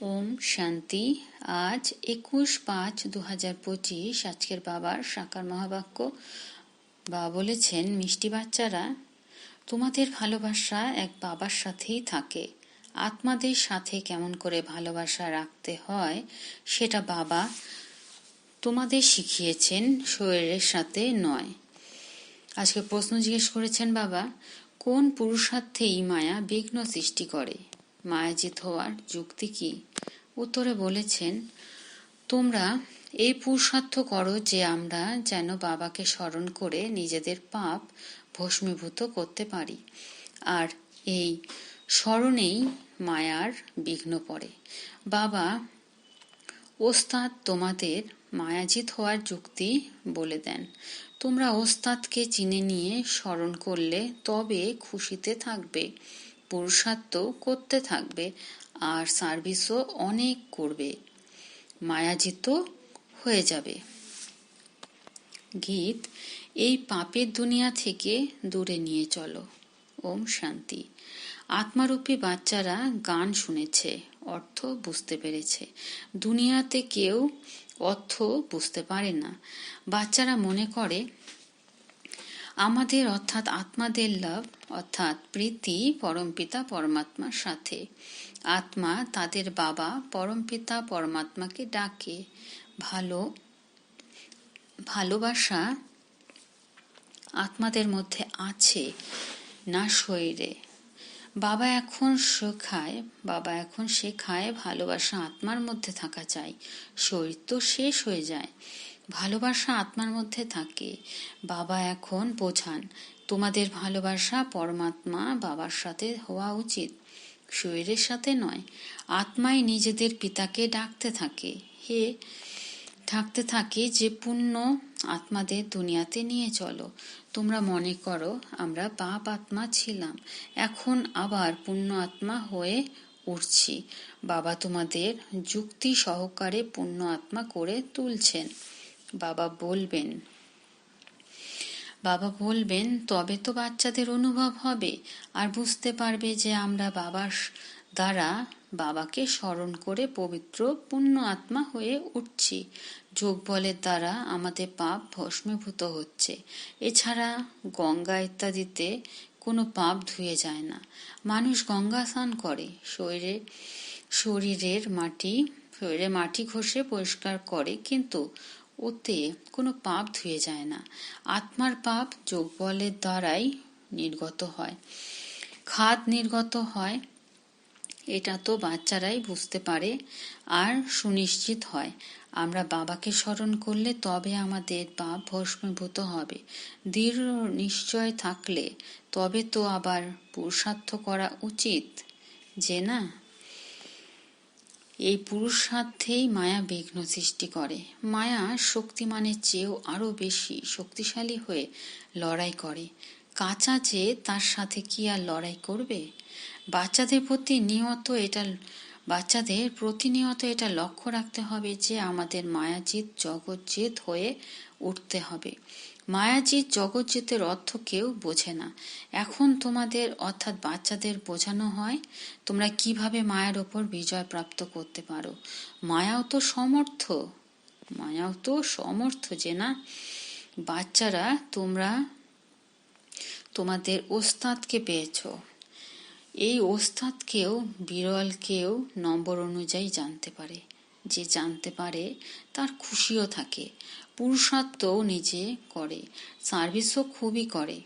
ওম শান্তি। আজ একুশ পাঁচ দু হাজার পঁচিশ, আজকের বাবার সাকার মহাবাক্য। বা বলেছেন, মিষ্টি বাচ্চারা, তোমাদের ভালোবাসা এক বাবার সাথেই থাকে। আত্মাদের সাথে কেমন করে ভালোবাসা রাখতে হয়, সেটা বাবা তোমাদের শিখিয়েছেন, শরীরের সাথে নয়। আজকে প্রশ্ন জিজ্ঞেস করেছেন বাবা, কোন পুরুষার্থেই মায়া বিঘ্ন সৃষ্টি করে? মায়াজিত হওয়ার যুক্তি কি? উত্তরে বলেছেন, তোমরা এই পুরুষার্থ করো যে আমরা যেন বাবাকে স্মরণ করে নিজেদের পাপ ভস্মীভূত করতে পারি। আর এই স্মরণেই মায়ার বিঘ্ন পড়ে। বাবা, ওস্তাদ তোমাদের মায়াজিত হওয়ার যুক্তি বলে দেন। তোমরা ওস্তাদকে চিনে নিয়ে স্মরণ করলে তবে খুশিতে থাকবে। পুরুষার্থ করতে থাকবে আর সার্ভিসও অনেক করবে। মায়াজিত হয়ে যাবে। গীত, এই পাপের দুনিয়া থেকে দূরে নিয়ে চলো। ওম শান্তি। আত্মারূপী বাচ্চারা গান শুনেছে, অর্থ বুঝতে পেরেছে। দুনিয়াতে কেউ অর্থ বুঝতে পারে না। বাচ্চারা মনে করে আমাদের অর্থাৎ আত্মাদের লাভ, অর্থাৎ প্রীতি পরমপিতা পরমাত্মার সাথে। আত্মা তাদের বাবা পরমপিতা পরমাত্মাকে ডাকে। ভালো, ভালোবাসা আত্মাদের মধ্যে আছে, না শরীরে। বাবা এখন শেখায়, বাবা এখন শেখায় ভালোবাসা আত্মার মধ্যে থাকা চাই। শরীর তো শেষ হয়ে যায়। ভালোবাসা আত্মার মধ্যে থাকে। বাবা এখন বোঝান, তোমাদের ভালোবাসা পরমাত্মা বাবার সাথে হওয়া উচিত, শরীরের সাথে নয়, আত্মাই নিজেদের পিতাকে ডাকতে থাকে। হে থাকতে থাকে যে পুণ্য আত্মাদের দুনিয়াতে নিয়ে চলো। তোমরা মনে করো, আমরা পাপ আত্মা ছিলাম, এখন আবার পুণ্য আত্মা হয়ে উঠছি। বাবা তোমাদের যুক্তি সহকারে পুণ্য আত্মা করে তুলছেন। বাবা বলবেন। বাবা বলবেন, তবে তো বাচ্চাদের অনুভব হবে। আর বুঝতে পারবে যে আমরা বাবার দ্বারা বাবাকে স্মরণ করে পবিত্র, পুণ্য আত্মা হয়ে উঠছি। যোগ বলের দ্বারা আমাদের পাপ ভস্মীভূত হচ্ছে। এছাড়া গঙ্গা ইত্যাদিতে কোনো পাপ ধুয়ে যায় না। মানুষ গঙ্গা স্নান করে। শরীরে, শরীরের মাটি শরীরে মাটি ঘষে পরিষ্কার করে। কিন্তু ওতে কোনো পাপ ধুয়ে যায় না। আত্মার পাপ যোগ বলের দ্বারাই নির্গত হয়। খাদ নির্গত হয়, এটা তো বাচ্চারাই বুঝতে পারে আর সুনিশ্চিত হয়। আমরা বাবাকে স্মরণ করলে তবে আমাদের পাপ ভস্মীভূত হবে। দৃঢ় নিশ্চয় থাকলে তবে তো আবার পুরুষার্থ করা উচিত, যে না? এই পুরুষার্থেই মায়া বিঘ্ন সৃষ্টি করে। মায়া শক্তিমানের চেয়েও আরও বেশি শক্তিশালী হয়ে লড়াই করে। কাঁচা যে তার সাথে কি আর লড়াই করবে? বাচ্চাদের প্রতি নিয়ত এটা, বাচ্চাদের প্রতিনিয়ত এটা লক্ষ্য রাখতে হবে যে আমাদের মায়াজিৎ জগৎজিৎ হয়ে উঠতে হবে। মায়াজিৎ জগৎজিতের অর্থ কেউ বোঝে না। এখন তোমাদের, অর্থাৎ বাচ্চাদের বোঝানো হয়, তোমরা কীভাবে মায়ের ওপর বিজয় প্রাপ্ত করতে পারো? মায়াও তো সমর্থ। মায়াও তো সমর্থ যে না? বাচ্চারা, তোমরা তোমাদের ওস্তাদকে পেয়েছ। এই ওস্তাদকেও, বিরলকেও নম্বর অনুযায়ী জানতে পারে। যে জানতে পারে, তার খুশিও থাকে। পুরুষার্থও নিজে করে সার্ভিসও খুবই করে।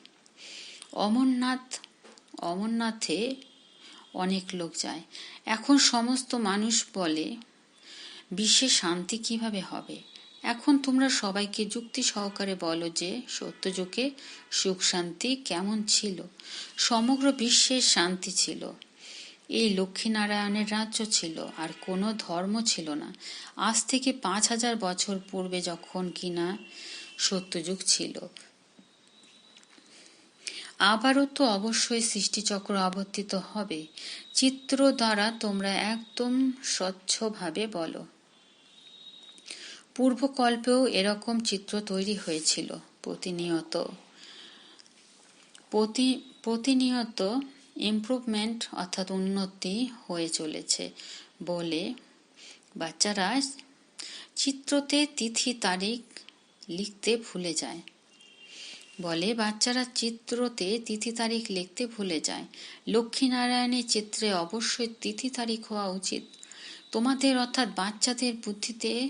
অমরনাথ, অমরনাথে অনেক লোক যায়। এখন সমস্ত মানুষ বলে, বিশ্বে শান্তি কীভাবে হবে? এখন তোমরা সবাইকে যুক্তি সহকারে বলো যে, সত্যযুগে সুখ শান্তি কেমন ছিল? সমগ্র বিশ্বের শান্তি ছিল। এই লক্ষ্মীনারায়ণের রাজ্য ছিল আর কোনো ধর্ম ছিল না। আজ থেকে পাঁচ হাজার বছর পূর্বে যখন কিনা সত্যযুগ ছিল। আবারও তো অবশ্যই সৃষ্টিচক্র আবর্তিত হবে। চিত্র দ্বারা তোমরা একদম স্বচ্ছভাবে বলো। পূর্বকল্পেও এরকম চিত্র তৈরি হয়েছিল প্রতিনিয়ত। প্রতি, প্রতিনিয়ত ইমপ্রুভমেন্ট অর্থাৎ উন্নতি হয়ে চলেছে বলে বাচ্চারা চিত্রতে তিথি তারিখ লিখতে ভুলে যায়। বলে বাচ্চারা চিত্রতে তিথি তারিখ লিখতে ভুলে যায়। লক্ষ্মীনারায়ণের চিত্রে অবশ্যই তিথি তারিখ হওয়া উচিত। তোমাদের অর্থাৎ বাচ্চাদের বুদ্ধিতে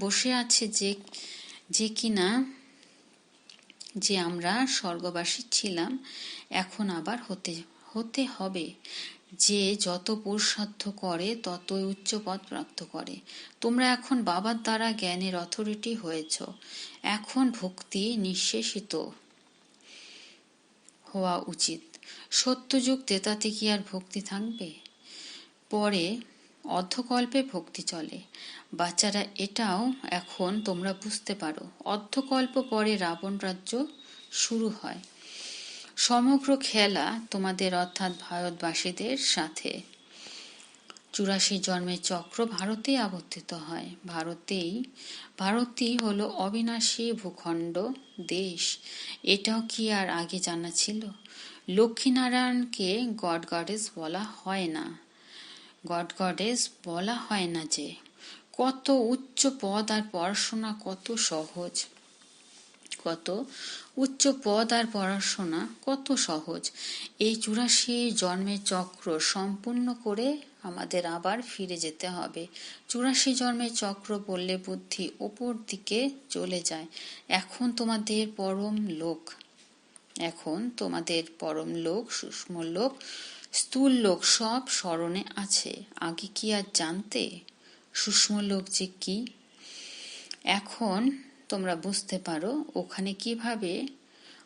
বসে আছে যে যে কিনা যে আমরা স্বর্গবাসী ছিলাম, এখন আবার হতে হতে হবে। যে যত পুরুষার্থ করে, ততই উচ্চ পদ প্রাপ্ত করে। তোমরা এখন বাবার দ্বারা জ্ঞানের অথরিটি হয়েছ। এখন ভক্তি নিঃশেষিত হওয়া উচিত। সত্যযুগ তেতাতে কি আর ভক্তি থাকবে? পরে অর্ধকল্পে ভক্তি চলে। বাচ্চারা এটাও এখন তোমরা বুঝতে পারো। অর্ধকল্প পরে রাবণ রাজ্য শুরু হয়। সমগ্র খেলা তোমাদের অর্থাৎ ভারতবাসীদের সাথে। চুরাশি জন্মের চক্র ভারতেই আবর্তিত হয়। ভারতেই, ভারতই হলো অবিনাশী ভূখণ্ড দেশ। এটাও কি আর আগে জানা ছিল? লক্ষ্মীনারায়ণকে গড গডেস বলা হয় না। গড গডেস বলা হয় না যে কত উচ্চ পদ আর পড়াশোনা কত সহজ। কত উচ্চ পদ আর পড়াশোনা কত সহজ। এই চুরাশি জন্মের চক্র সম্পূর্ণ করে আমাদের আবার ফিরে যেতে হবে। চুরাশি জন্মের চক্র বললে বুদ্ধি ওপর দিকে চলে যায়। এখন তোমাদের পরম লোক। এখন তোমাদের পরম লোক, সূক্ষ্ম লোক, স্থূল লোক সব স্মরণে আছে। আগে কি আর জানতে? সূক্ষ্ম লোক যে কি? এখন তোমরা বুঝতে পারো ওখানে কীভাবে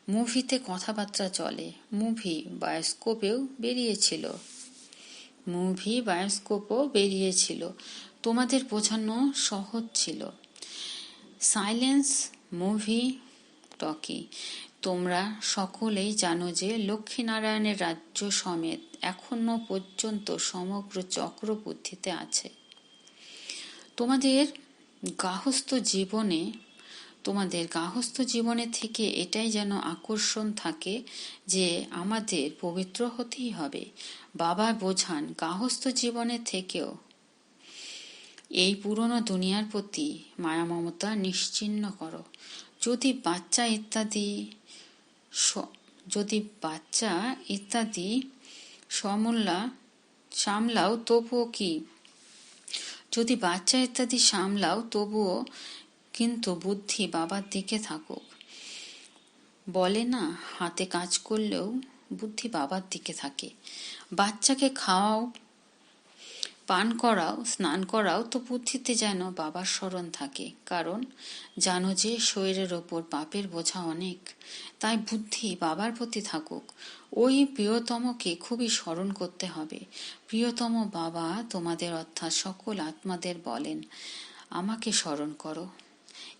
মুভিতে কথাবার্তা চলে। মুভি বায়োস্কোপেও বেরিয়েছিল। মুভি বায়োস্কোপও বেরিয়েছিল। তোমাদের বোঝানো সহজ ছিল। Silence movie talkie. তোমরা সকলেই জানো যে লক্ষ্মীনারায়ণের রাজ্য সমেত এখনও পর্যন্ত সমগ্র চক্র বুদ্ধিতে আছে। তোমাদের গাহস্থ জীবনে, তোমাদের গাহস্থ জীবনে থেকে এটাই যেন আকর্ষণ থাকে যে আমাদের পবিত্র হতেই হবে। বাবা বোঝান গাহস্থ জীবনে থেকেও এই পুরনো দুনিয়ার প্রতি মায়া মমতা নিশ্চিন্ন করো। যদি বাচ্চা ইত্যাদি যদি বাচ্চা ইত্যাদি সমূল্লা সামলাও, তবুও কি যদি বাচ্চা ইত্যাদি সামলাও, তবুও কিন্তু বুদ্ধি বাবার দিকে থাকুক। বলে না, হাতে কাজ করলেও বুদ্ধি বাবার দিকে থাকে। বাচ্চাকে খাওয়াও পান করাও, স্নান করাও তো বুদ্ধিতে যেন বাবার স্মরণ থাকে। কারণ জানো যে শরীরের ওপর পাপের বোঝা অনেক, তাই বুদ্ধি বাবার প্রতি থাকুক। ওই প্রিয়তমকে খুবই স্মরণ করতে হবে। প্রিয়তম বাবা তোমাদের অর্থাৎ সকল আত্মাদের বলেন, আমাকে স্মরণ করো।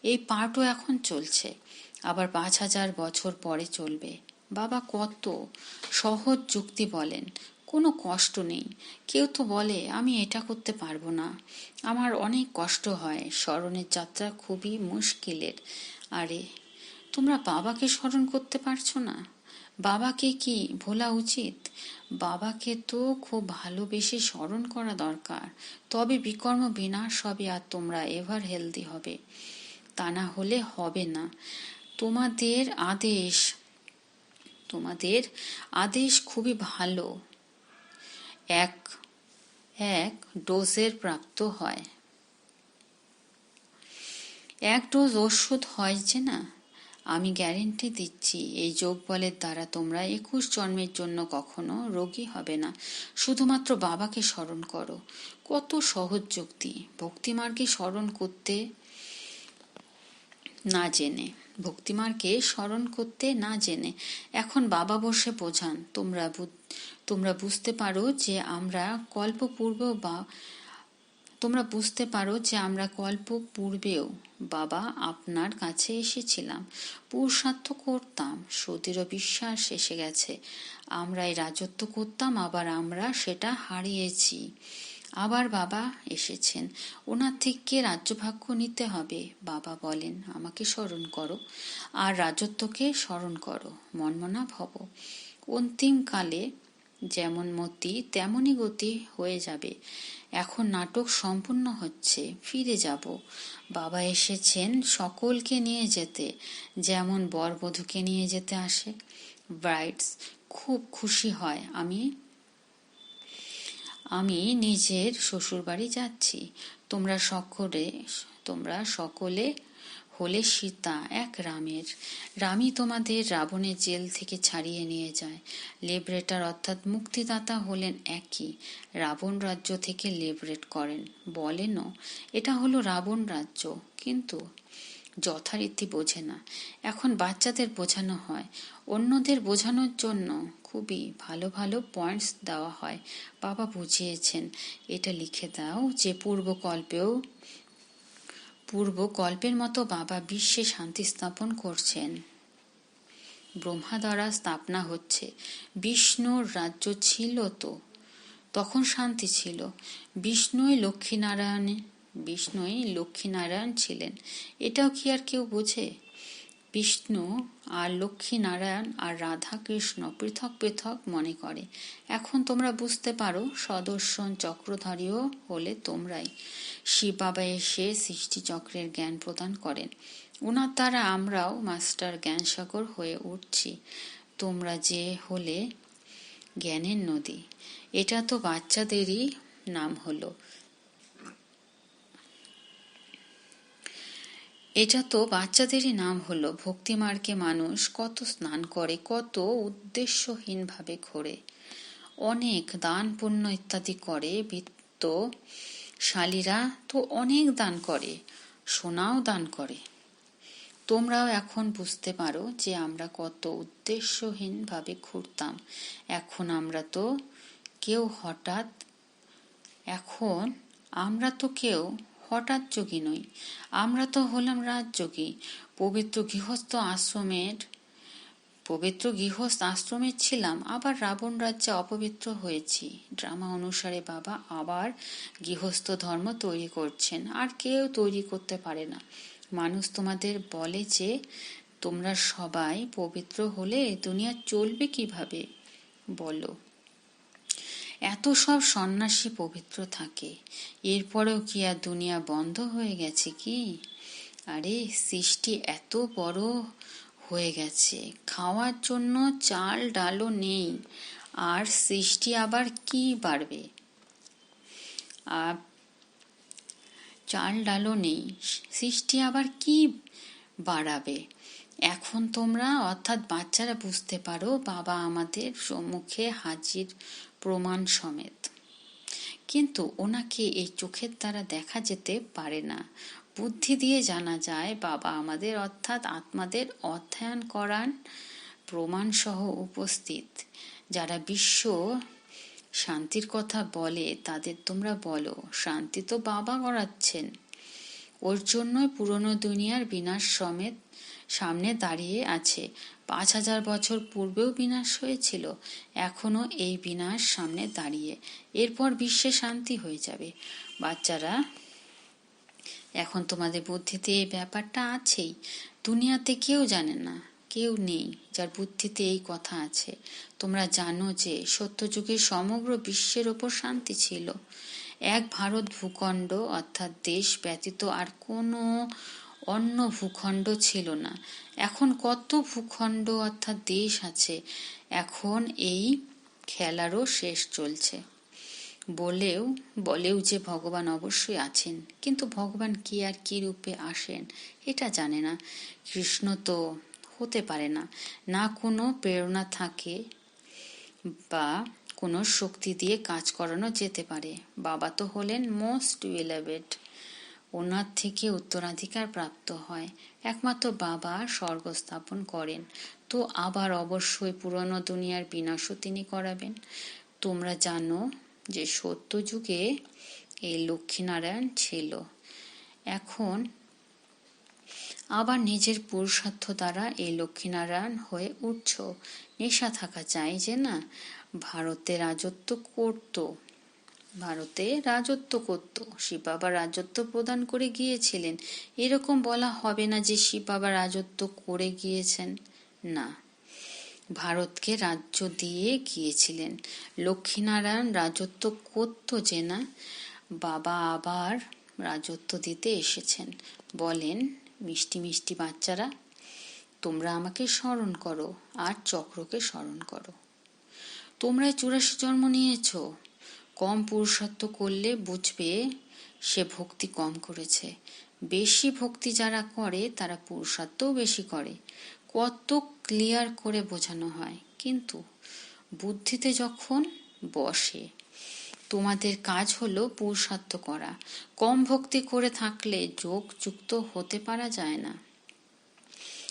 এই পাঠও এখন চলছে। আবার পাঁচ হাজার বছর পরে চলবে। বাবা কত সহজ যুক্তি বলেন কোনো কষ্ট নেই। কেউ তো বলে, আমি এটা করতে পারব না। আমার অনেক কষ্ট হয়। স্মরণের যাত্রা খুবই মুশকিলের। আরে, তোমরা বাবাকে স্মরণ করতে পারছ না? বাবাকে কি ভোলা উচিত? বাবাকে তো খুব ভালোবেসে স্মরণ করা দরকার। তবে বিকর্ম বিনাশ হবে আর তোমরা এভার হেলদি হবে। তা না হলে হবে না। তোমাদের আদেশ তোমাদের আদেশ খুবই ভালো। এক এক ডোজের প্রাপ্ত হয়। এক ডোজ ওষুধ হয় যে না, আমি গ্যারেন্টি দিচ্ছি, এই যোগ বলের দ্বারা তোমরা একুশ জন্মের জন্য কখনো রোগী হবে না। শুধুমাত্র বাবাকে স্মরণ করো। কত সহজ যুক্তি। ভক্তিমার্গে স্মরণ করতে না জেনে, ভক্তিমার্গে স্মরণ করতে না জেনে এখন বাবা বসে বোঝান, তোমরা তোমরা বুঝতে পারো যে আমরা কল্প পূর্ব বা তোমরা বুঝতে পারো যে আমরা কল্প পূর্বেও বাবা আপনার কাছে এসেছিলাম। পুরুষার্থ করতাম সতীরও বিশ্বাস এসে গেছে। আমরা এই রাজত্ব করতাম, আবার আমরা সেটা হারিয়েছি। আবার বাবা এসেছেন। ওনার থেকে রাজ্যভাগ্য নিতে হবে? বাবা বলেন, আমাকে স্মরণ করো। আর রাজত্বকে স্মরণ করো, মনমনা ভব। অন্তিমকালে যেমন মতি, তেমনই গতি হয়ে যাবে। এখন নাটক সম্পূর্ণ হচ্ছে, ফিরে যাব। বাবা এসেছেন সকলকে নিয়ে যেতে, যেমন বরবধূকে নিয়ে যেতে আসে। ব্রাইডস, খুব খুশি হয়। আমি আমি নিজের শ্বশুরবাড়ি যাচ্ছি। তোমরা সকলে তোমরা সকলে হলে সীতা এক রামের। রামই তোমাদের রাবণের জেল থেকে ছাড়িয়ে নিয়ে যায়। লেবরেটার অর্থাৎ মুক্তিদাতা হলেন একই। রাবণ রাজ্য থেকে লেবরেট করেন। বলেনও এটা হলো রাবণ রাজ্য। কিন্তু যথারীতি বোঝে না। এখন বাচ্চাদের বোঝানো হয়। অন্যদের বোঝানোর জন্য খুবই ভালো ভালো পয়েন্টস দেওয়া হয়। বাবা বুঝিয়েছেন। এটা লিখে দাও যে পূর্বকল্পেও পূর্ব গল্পের মতো বাবা বিশ্বে শান্তি স্থাপন করছেন। ব্রহ্মা দ্বারা স্থাপনা হচ্ছে। বিষ্ণুর রাজ্য ছিল তো। তখন শান্তি ছিল। বিষ্ণুই লক্ষ্মীনারায়ণে বিষ্ণুই লক্ষ্মীনারায়ণ ছিলেন। এটাও কি আর কেউ বোঝে? বিষ্ণু আর লক্ষ্মীনারায়ণ আর রাধা কৃষ্ণ পৃথক পৃথক মনে করে। এখন তোমরা বুঝতে পারো সদর্শন চক্রধারীও হলে তোমরাই। শিব বাবা এসে সৃষ্টি চক্রের জ্ঞান প্রদান করেন। ওনার দ্বারা আমরাও মাস্টার জ্ঞানসাগর হয়ে উঠছি। তোমরা যে হলে জ্ঞানের নদী। এটা তো বাচ্চাদেরই নাম হলো। এটা তো বাচ্চাদেরই নাম হলো। ভক্তিমার্গে মানুষ কত স্নান করে, কত উদ্দেশ্যহীনভাবে ঘোরে। অনেক দান পুণ্য ইত্যাদি করে, বৃত্ত শালীরা তো অনেক দান করে, সোনাও দান করে। তোমরাও এখন বুঝতে পারো যে আমরা কত উদ্দেশ্যহীনভাবে ঘুরতাম। এখন আমরা তো কেউ হঠাৎ, এখন আমরা তো কেউ হঠাৎ যোগী নই। আমরা তো হলাম রাজযোগী পবিত্র গৃহস্থ আশ্রমের পবিত্র গৃহস্থ আশ্রমে ছিলাম, আবার রাবণ রাজ্যে অপবিত্র হয়েছি। ড্রামা অনুসারে বাবা আবার গৃহস্থ ধর্ম তৈরি করছেন, আর কেউ তৈরি করতে পারে না। মানুষ তোমাদের বলে যে, তোমরা সবাই পবিত্র হলে দুনিয়া চলবে কীভাবে? বলো এত সব সন্ন্যাসী পবিত্র থাকে। এরপরেও কি আর দুনিয়া বন্ধ হয়ে গেছে কি? আরে, সৃষ্টি এত বড় হয়ে গেছে। খাওয়ার জন্য চাল ডালও নেই। আর সৃষ্টি আবার কি বাড়বে? আর চাল ডালও নেই। সৃষ্টি আবার কি বাড়াবে? এখন তোমরা, অর্থাৎ বাচ্চারা বুঝতে পারো, বাবা আমাদের সম্মুখে হাজির প্রমাণ সমেত। কিন্তু ওনাকে এই চোখের দ্বারা দেখা যেতে পারে না। বুদ্ধি দিয়ে জানা যায়, বাবা আমাদের অর্থাৎ আত্মাদের অধ্যয়ন করান প্রমাণ সহ উপস্থিত। যারা বিশ্ব শান্তির কথা বলে, তাদের তোমরা বলো, শান্তি তো বাবা করাচ্ছেন ওর জন্যই পুরনো দুনিয়ার বিনাশ সমেত সামনে দাঁড়িয়ে আছে। পাঁচ হাজার বছর পূর্বেও বিনাশ হয়েছিল এখনও এই বিনাশ সামনে দাঁড়িয়ে। এরপর বিশ্বে শান্তি হয়ে যাবে। বাচ্চারা, এখন তোমাদের বুদ্ধিতে এই ব্যাপারটা আছেই। দুনিয়াতে কেউ জানে না, কেউ নেই যার বুদ্ধিতে এই কথা আছে। তোমরা জানো যে সত্যযুগে সমগ্র বিশ্বের ওপর শান্তি ছিল। এক ভারত ভূখণ্ড অর্থাৎ দেশ ব্যতীত আর কোনো অন্য ভূখণ্ড ছিল না। এখন কত ভূখণ্ড অর্থাৎ দেশ আছে, এখন এই খেলারও শেষ চলছে। বলেও বলেও যে ভগবান অবশ্যই আছেন, কিন্তু ভগবান কি আর কি রূপে আসেন এটা জানে না। কৃষ্ণ তো হতে পারে না না কোনো প্রেরণা থাকে বা কোনো শক্তি দিয়ে কাজ করানো যেতে পারে। বাবা তো হলেন মোস্ট উইলেবেড ওনার থেকে উত্তরাধিকার প্রাপ্ত হয়। একমাত্র বাবা স্বর্গ স্থাপন করেন। তো আবার অবশ্যই পুরনো দুনিয়ার বিনাশও তিনি করাবেন। তোমরা জানো যে সত্য যুগে এই লক্ষ্মীনারায়ণ ছিল। এখন আবার নিজের পুরুষার্থ দ্বারা এই লক্ষ্মীনারায়ণ হয়ে উঠছ। নেশা থাকা চাই যে না, ভারতে রাজত্ব করত। ভারতে রাজত্ব করত। শিব বাবা রাজত্ব প্রদান করে গিয়েছিলেন। এরকম বলা হবে না যে শিব বাবা রাজত্ব করে গিয়েছেন। না। ভারতকে রাজ্য দিয়ে গিয়েছিলেন। লক্ষ্মীনারায়ণ রাজত্ব করত যে না, বাবা আবার রাজত্ব দিতে এসেছেন। বলেন, মিষ্টি মিষ্টি বাচ্চারা, তোমরা আমাকে স্মরণ করো আর চক্রকে স্মরণ করো। তোমরা চুরাশি জন্ম নিয়েছ। কম পুরুষত্ব করলে বুঝবে সে ভক্তি কম করেছে। বেশি ভক্তি যারা করে, তারা পুরুষার্থও বেশি করে। কত ক্লিয়ার করে বোঝানো হয়। কিন্তু বুদ্ধিতে যখন বসে, তোমাদের কাজ হলো পুরুষার্থ করা। কম ভক্তি করে থাকলে যোগ যুক্ত হতে পারা যায় না।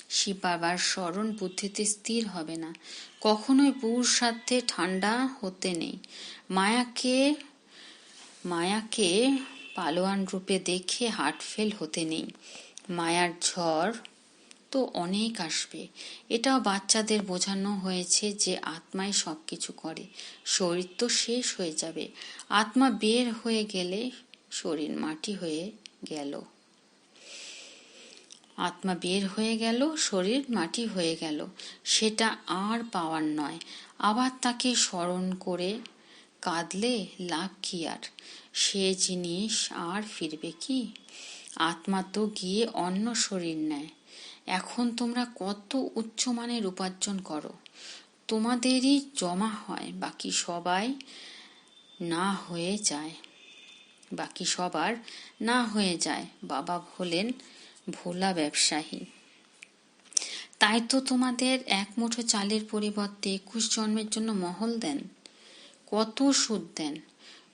শিব বাবার স্মরণ বুদ্ধিতে স্থির হবে না। কখনোই পুরুষার্থে ঠান্ডা হতে নেই। মায়াকে মায়াকে পালোয়ান রূপে দেখে হার্ট ফেল হতে নেই। মায়ার ঝড় তো অনেক আসবে। এটাও বাচ্চাদের বোঝানো হয়েছে যে আত্মাই সব কিছু করে। শরীর তো শেষ হয়ে যাবে। আত্মা বের হয়ে গেলে শরীর মাটি হয়ে গেল। আত্মা বের হয়ে গেল, শরীর মাটি হয়ে গেল। সেটা আর পাওয়ার নয়। আবার তাকে স্মরণ করে কাঁদলে লাভ কি আর? সে জিনিস আর ফিরবে কি? আত্মা তো গিয়ে অন্য শরীর নেয়। এখন তোমরা কত উচ্চমানের উপার্জন করো? তোমাদেরই জমা হয়, বাকি সবাই না হয়ে যায়। বাকি সবার না হয়ে যায়। বাবা হলেন ভোলা ব্যবসায়ী। তাই তো তোমাদের এক মুঠো চালের পরিবর্তে একুশ জন্মের জন্য মহল দেন। কত সুদ দেন।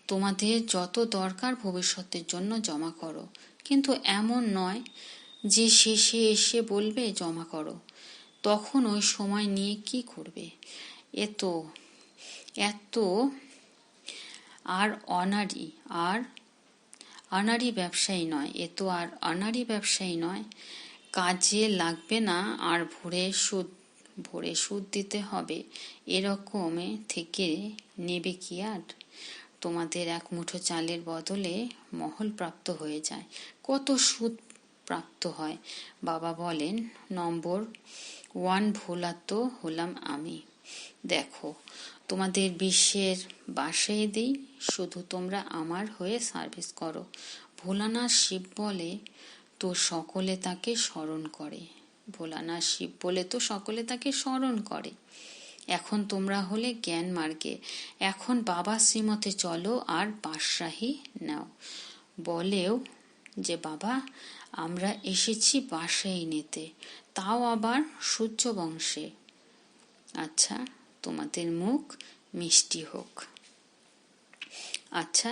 তোমাদের যত দরকার ভবিষ্যতের জন্য জমা করো। কিন্তু এমন নয় যে শেষে এসে বলবে, জমা করো। তখন ওই সময় নিয়ে কি করবে? এত এত আর অনারি আর অনারি ব্যবসায়ী নয়, এ তো আর অনারি ব্যবসায়ী নয়। কাজে লাগবে না, আর ভোরে সুদ ভোরে সুদ দিতে হবে এরকমে থেকে নেবে কি আর? তোমাদের এক মুঠো চালের বদলে মহল প্রাপ্ত হয়ে যায়। কত সুদ প্রাপ্ত হয়? বাবা বলেন, নম্বর ওয়ান ভোলা তো হলাম আমি। দেখো তোমাদের বিশ্বের বাসায় দিই, শুধু তোমরা আমার হয়ে সার্ভিস করো। ভোলানাথ শিব বলে, তো সকলে তাকে স্মরণ করে। ভোলানাথ শিব বলে, তো সকলে তাকে স্মরণ করে। এখন তোমরা হলে জ্ঞান মার্গে। এখন বাবা শ্রীমতে চলো আর বাদশাহী নাও। বলেও যে, বাবা, আমরা এসেছি বাসায় নিতে। তাও আবার সূর্য বংশে। আচ্ছা তোমাদের মুখ মিষ্টি হোক। আচ্ছা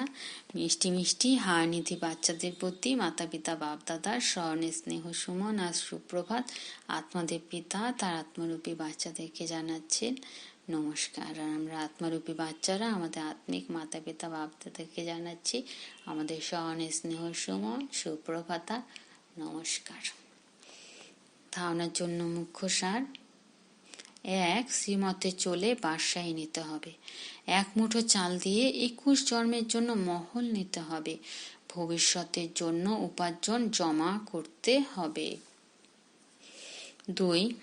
মিষ্টি মিষ্টি হারনিধি বাচ্চাদের প্রতি মাতা পিতা বাপ দাদার স্নেহ সুমন আর সুপ্রভাত আত্মাদের পিতা তার আত্মরূপী বাচ্চাদেরকে জানাচ্ছেন নমস্কার, আর আমরা আত্মারূপী বাচ্চারা আমাদের আত্মিক মাতা পিতা বাপ দাদাকে জানাচ্ছি। আমাদের স্মরণে স্নেহ সুমন, সুপ্রভাতা, নমস্কার। ধারণার জন্য মুখ্য সার এক শ্রীমতে চলে বাদশাহী নিতে হবে। এক মুঠো চাল দিয়ে একুশ জন্মের জন্য মহল নিতে হবে। ভবিষ্যতের জন্য উপার্জন জমা করতে হবে। দুই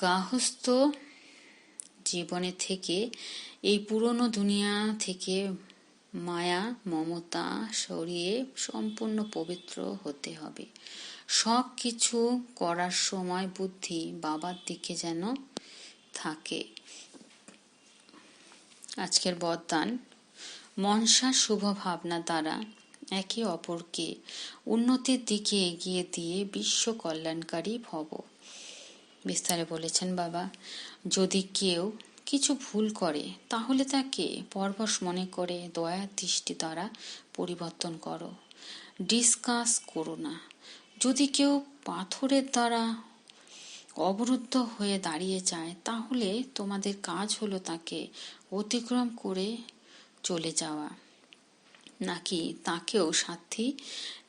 গাহস্থ জীবনে থেকে এই পুরনো দুনিয়া থেকে মায়া, মমতা সরিয়ে সম্পূর্ণ পবিত্র হতে হবে। সব কিছু করার সময় বুদ্ধি বাবার দিকে যেন থাকে। আজকের বরদান মনসা শুভ ভাবনা দ্বারা একে অপরকে উন্নতির দিকে এগিয়ে দিয়ে বিশ্ব কল্যাণকারী ভব। বিস্তারে বলেছেন বাবা, যদি কেউ কিছু ভুল করে, তাহলে তাকে পরবশ মনে করে দয়ার দৃষ্টি দ্বারা পরিবর্তন করো। ডিসকাস করো না। যদি কেউ পাথরের দ্বারা অবরুদ্ধ হয়ে দাঁড়িয়ে যায়, তাহলে তোমাদের কাজ হলো তাকে অতিক্রম করে চলে যাওয়া। নাকি তাকেও সাথী,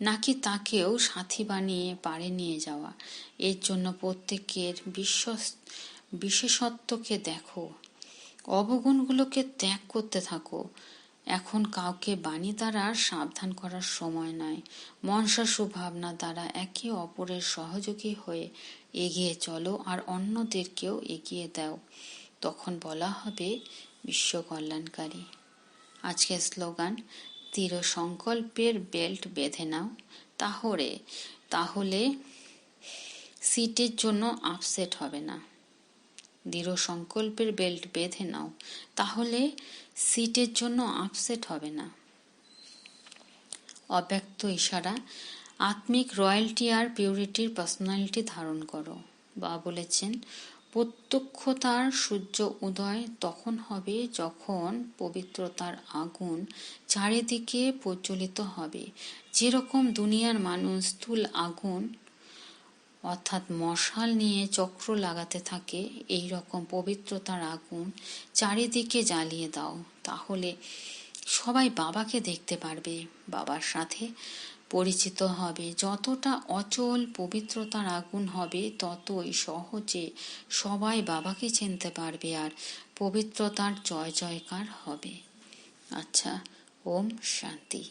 নাকি তাকেও সাথী বানিয়ে পারে নিয়ে যাওয়া? এর জন্য প্রত্যেকের বিশ্বস বিশেষত্বকে দেখো। অবগুণগুলোকে ত্যাগ করতে থাকো। এখন কাউকে বাণী দ্বারা সাবধান করার সময় নয় মনসা সুভাবনা দ্বারা একে অপরের সহযোগী হয়ে এগিয়ে চলো আর অন্যদেরকেও এগিয়ে দাও। তখন বলা হবে, বিশ্ব কল্যাণকারী। আজকের স্লোগান দৃঢ় সংকল্পের বেল্ট বেঁধে নাও। তাহলে তাহলে সিটের জন্য আপসেট হবে না। দৃঢ় সংকল্পের বেল্ট বেঁধে নাও। তাহলে সিটের জন্য আপসেট হবে না। অব্যক্ত ইশারা, আত্মিক রয়্যালটি আর পিউরিটির পার্সোনালিটি ধারণ করো। বা বলেছেন, প্রত্যক্ষতার সূর্য উদয় তখন হবে যখন পবিত্রতার আগুন চারিদিকে প্রজ্বলিত হবে। যেরকম দুনিয়ার মানুষ স্থূল আগুন অর্থাৎ মশাল নিয়ে চক্র লাগাতে থাকে, এই রকম পবিত্রতার আগুন চারিদিকে জ্বালিয়ে দাও, তাহলে সবাই বাবাকে দেখতে পারবে। বাবার সাথে পরিচিত হবে। যতটা অচল পবিত্রতার আগুন হবে, ততই সহজে সবাই বাবাকে চিনতে পারবে আর পবিত্রতার জয় জয়কার হবে। আচ্ছা ওম শান্তি।